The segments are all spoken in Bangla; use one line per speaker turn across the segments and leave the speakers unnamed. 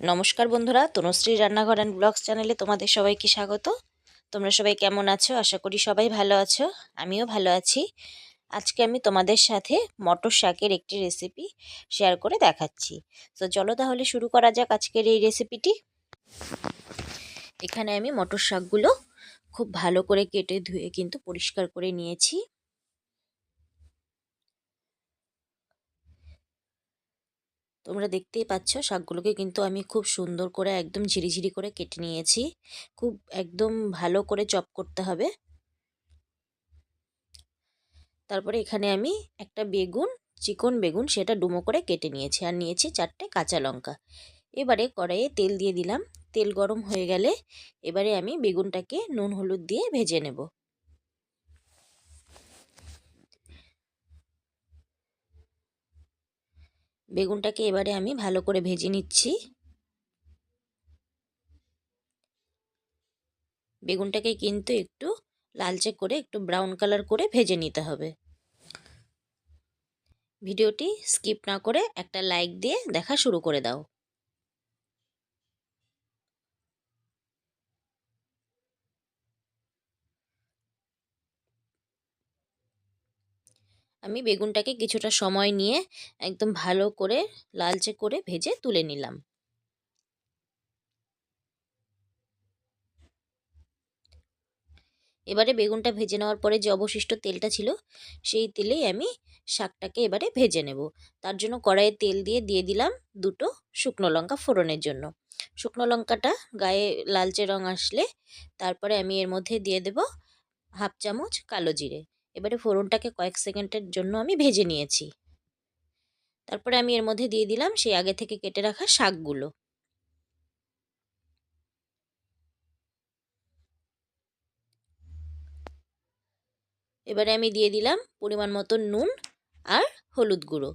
নমস্কার বন্ধুরা, তনুশ্রী রান্নাঘর অ্যান্ড ব্লগস চ্যানেলে তোমাদের সবাইকে স্বাগত। তোমরা সবাই কেমন আছো? আশা করি সবাই ভালো আছো। আমিও ভালো আছি। আজকে আমি তোমাদের সাথে মটর শাকের একটি রেসিপি শেয়ার করে দেখাচ্ছি। তো চলো তাহলে শুরু করা যাক আজকের এই রেসিপিটি এখানে আমি মটর শাকগুলো খুব ভালো করে কেটে ধুয়ে কিন্তু পরিষ্কার করে নিয়েছি। তোমরা দেখতেই পাচ্ছ শাকগুলোকে কিন্তু আমি খুব সুন্দর করে একদম ঝিরিঝিরি করে কেটে নিয়েছি। খুব একদম ভালো করে চপ করতে হবে। তারপরে এখানে আমি একটা বেগুন, চিকন বেগুন সেটা ডুমো করে কেটে নিয়েছি আর নিয়েছি চারটে কাঁচা লঙ্কা। এবারে কড়াইয়ে তেল দিয়ে দিলাম। তেল গরম হয়ে গেলে এবারে আমি বেগুনটাকে নুন হলুদ দিয়ে ভেজে নেব। বেগুনটাকে এবারে আমি ভালো করে ভেজে নিচ্ছি। বেগুনটাকে কিন্তু একটু লালচে করে, একটু ব্রাউন কালার করে ভেজে নিতে হবে। ভিডিওটি স্কিপ না করে একটা লাইক দিয়ে দেখা শুরু করে দাও। আমি বেগুনটাকে কিছুটা সময় নিয়ে একদম ভালো করে লালচে করে ভেজে তুলে নিলাম। এবারে বেগুনটা ভেজে নেওয়ার পরে যে অবশিষ্ট তেলটা ছিল, সেই তেলেই আমি শাকটাকে এবারে ভেজে নেব। তার জন্য কড়াইয়ে তেল দিয়ে দিয়ে দিলাম দুটো শুকনো লঙ্কা ফোড়নের জন্য। শুকনো লঙ্কাটা গায়ে লালচে রং আসলে তারপরে আমি এর মধ্যে দিয়ে দেব হাফ চামচ কালো জিরে। এবারে ফোড়নটাকে কয়েক সেকেন্ডের জন্য আমি ভেজে নিয়েছি। তারপরে আমি এর মধ্যে দিয়ে দিলাম সেই আগে থেকে কেটে রাখা শাকগুলো। এবারে আমি দিয়ে দিলাম পরিমাণ মতো নুন আর হলুদ গুঁড়ো।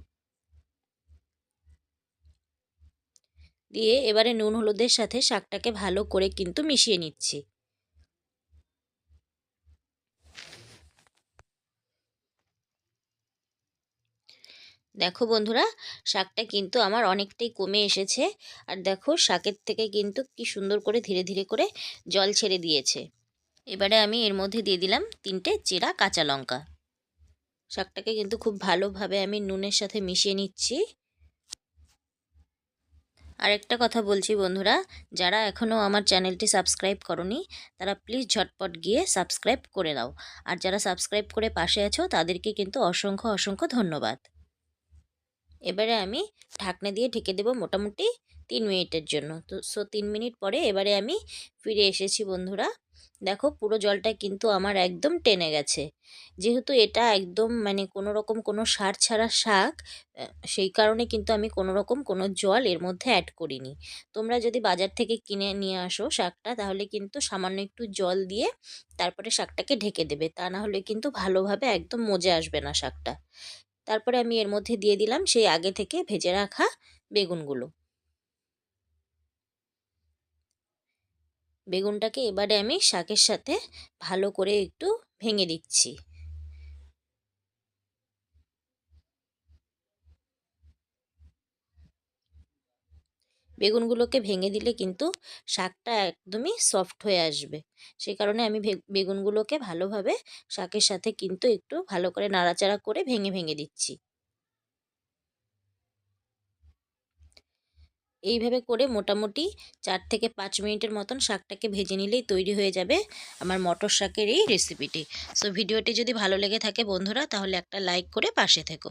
দিয়ে এবারে নুন হলুদের সাথে শাকটাকে ভালো করে কিন্তু মিশিয়ে নিচ্ছি। দেখো বন্ধুরা, শাকটা কিন্তু আমার অনেকটাই কমে এসেছে। আর দেখো, শাকের থেকে কিন্তু কি সুন্দর করে ধীরে ধীরে করে জল ছেড়ে দিয়েছে। এবারে আমি এর মধ্যে দিয়ে দিলাম তিনটে চেরা কাঁচা লঙ্কা। শাকটাকে কিন্তু খুব ভালোভাবে আমি নুনের সাথে মিশিয়ে নিচ্ছি। আরেকটা কথা বলছি বন্ধুরা, যারা এখনও আমার চ্যানেলটি সাবস্ক্রাইব করনি, তারা প্লিজ ঝটপট গিয়ে সাবস্ক্রাইব করে দাও আর যারা সাবস্ক্রাইব করে পাশে আছো, তাদেরকে কিন্তু অসংখ্য অসংখ্য ধন্যবাদ। এবারে আমি ঢাকনা দিয়ে ঢেকে দেবো মোটামুটি তিন মিনিটের জন্য। তো সো তিন মিনিট পরে এবারে আমি ফিরে এসেছি বন্ধুরা। দেখো পুরো জলটা কিন্তু আমার একদম টেনে গেছে। যেহেতু এটা একদম মানে কোনো রকম কোনো সার ছাড়া শাক সেই কারণে কিন্তু আমি কোনো রকম কোনো জল এর মধ্যে অ্যাড করিনি। তোমরা যদি বাজার থেকে কিনে নিয়ে আসো শাকটা, তাহলে কিন্তু সামান্য একটু জল দিয়ে তারপরে শাকটাকে ঢেকে দেবে। তা না হলে কিন্তু ভালোভাবে একদম মজে আসবে না শাকটা। তারপরে আমি এর মধ্যে দিয়ে দিলাম সেই আগে থেকে ভেজে রাখা বেগুনগুলো। বেগুনটাকে এবারে আমি শাকের সাথে ভালো করে একটু ভেঙে দিচ্ছি। বেগুনগুলোকে ভেঙে দিলে কিন্তু শাকটা একদমই সফট হয়ে আসবে। সেই কারণে আমি বেগুনগুলোকে ভালোভাবে শাকের সাথে কিন্তু একটু ভালো করে নাড়াচাড়া করে ভেঙে ভেঙে দিচ্ছি। এইভাবে করে মোটামুটি চার থেকে পাঁচ মিনিটের মতন শাকটাকে ভেজে নিলেই তৈরি হয়ে যাবে আমার মটর শাকের এই রেসিপিটি সো ভিডিওটি যদি ভালো লেগে থাকে বন্ধুরা, তাহলে একটা লাইক করে পাশে থেকো।